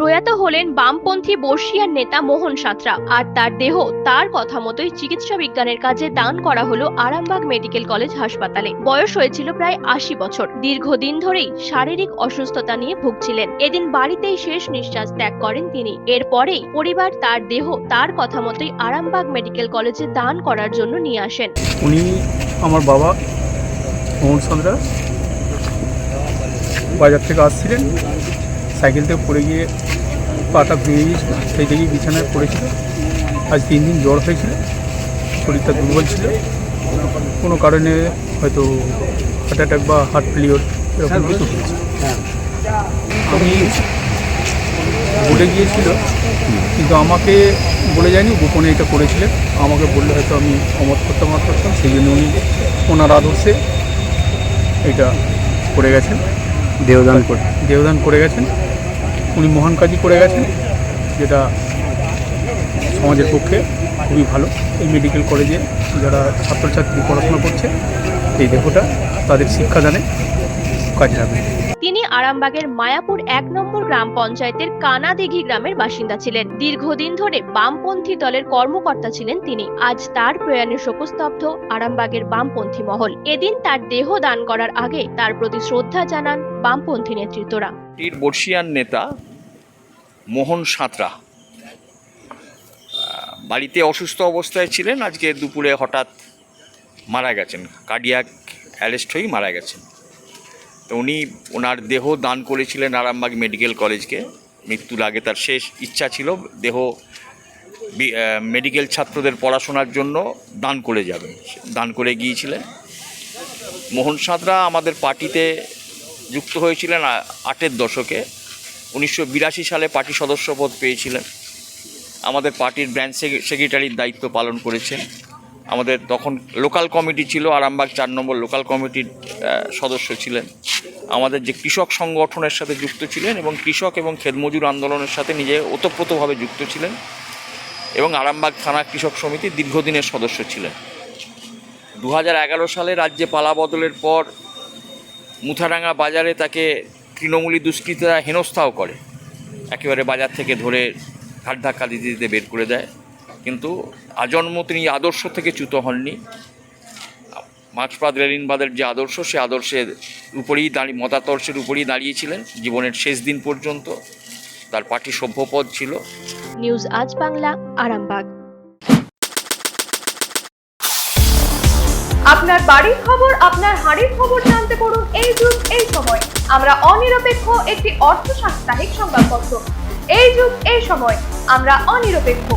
প্রয়াত হলেন বামপন্থী বর্ষিয়ার নেতা মোহন সাঁতরা। আর তার দেহ তার কথা মতোই চিকিৎসা বিজ্ঞানের কাজে দান করা হলো আরামবাগ মেডিকেল কলেজ হাসপাতালে। বয়স হয়েছিল প্রায় আশি বছর। দীর্ঘদিন ধরেই শারীরিক অসুস্থতা নিয়ে ভুগছিলেন। এদিন বাড়িতেই শেষ নিঃশ্বাস ত্যাগ করেন তিনি। এরপরেই পরিবার তার দেহ তার কথা মতোই আরামবাগ মেডিকেল কলেজে দান করার জন্য নিয়ে আসেন। উনি আমার বাবা মোহন সাঁতরা। বাজার থেকে আসছিলেন। সাইকেল থেকে পড়ে গিয়ে পাটা ভেঙে গিয়েছিল সেই থেকেই বিছানায় পড়েছিল। আজ তিন দিন জ্বর হয়েছিল শরীরটা দুর্বল ছিল। কোনো কারণে হয়তো হার্ট অ্যাটাক বা হার্ট ফেলিওর এরকম কিছু হয়েছে। আমি বলে গিয়েছিল কিন্তু আমাকে বলে যায়নি গোপনে এটা করেছিলেন। আমাকে বললে হয়তো আমি অমত করতাম না করতাম সেই জন্য উনি ওনার আদর্শে এটা করে গেছেন। দেহদান করে দেহদান করে গেছেন। উনি মহান কাজই করে গেছেন, যেটা সমাজের পক্ষে খুবই ভালো। এই মেডিকেল কলেজে যারা ছাত্রছাত্রী পড়াশোনা করছে, এই দেহটা তাদের শিক্ষাদানে কাজে লাগবে। তিনি আরামবাগের মায়াপুর এক নম্বর গ্রাম পঞ্চায়েতের কানাদিঘি গ্রামের বাসিন্দা ছিলেন। দীর্ঘদিন ধরে বামপন্থী দলের কর্মকর্তা ছিলেন তিনি। আজ তার প্রয়াণে শোকস্তব্ধ আরামবাগের বামপন্থী মহল। এদিন তার দেহ দান করার আগে তার প্রতি শ্রদ্ধা জানান বামপন্থী নেতৃত্বরা। পার্টির বর্ষিয়ান নেতা মোহন সাঁতরা। বাড়িতে অসুস্থ অবস্থায় ছিলেন। আজকে দুপুরে হঠাৎ মারা গেছেন। কার্ডিয়াক অ্যারেস্ট হয়েই মারা গেছেন। তো উনি ওনার দেহ দান করেছিলেন আরামবাগ মেডিকেল কলেজকে। মৃত্যুর আগে তার শেষ ইচ্ছা ছিল দেহ মেডিকেল ছাত্রদের পড়াশোনার জন্য দান করে যাবেন। দান করে গিয়েছিলেন। মোহন সাঁতরা আমাদের পার্টিতে যুক্ত হয়েছিলেন আটের দশকে। উনিশশো বিরাশি সালে পার্টি সদস্যপদ পেয়েছিলেন। আমাদের পার্টির সেক্রে- সেক্রেটারির দায়িত্ব পালন করেছেন। আমাদের তখন লোকাল কমিটি ছিল, আরামবাগ চার নম্বর লোকাল কমিটির সদস্য ছিলেন। আমাদের যে কৃষক সংগঠনের সাথে যুক্ত ছিলেন এবং কৃষক এবং খেতমজুর আন্দোলনের সাথে নিজে ওতপ্রোতভাবে যুক্ত ছিলেন এবং আরামবাগ থানা কৃষক সমিতির দীর্ঘদিনের সদস্য ছিলেন। দু হাজার এগারো সালে রাজ্যে পালা বদলের পর মুথারাঙ্গা বাজারে তাকে তৃণমূলী দুষ্কৃতীরা হেনস্থাও করে। একেবারে বাজার থেকে ধরে ঘাট ধাক্কা দিতে দিতে বের করে দেয়। কিন্তু আজন্ম তিনি আদর্শ থেকে চ্যুত হননি। মার্ক্সবাদ লেনিনবাদের যে আদর্শ, সে আদর্শের উপরেই দাঁড়িয়ে মতাদর্শের উপরেই দাঁড়িয়েছিলেন জীবনের শেষ দিন পর্যন্ত। তার পার্টি সভ্যপদ ছিল। নিউজ আজ বাংলা, আরামবাগ। আপনার বাড়ির খবর, আপনার হাড়ির খবর জানতে পড়ুন এই যুগ, এই সময়। আমরা অনিরপেক্ষ একটি অর্থ সাপ্তাহিক সংবাদপত্র। এই যুগ, এই সময়। আমরা অনিরপেক্ষ।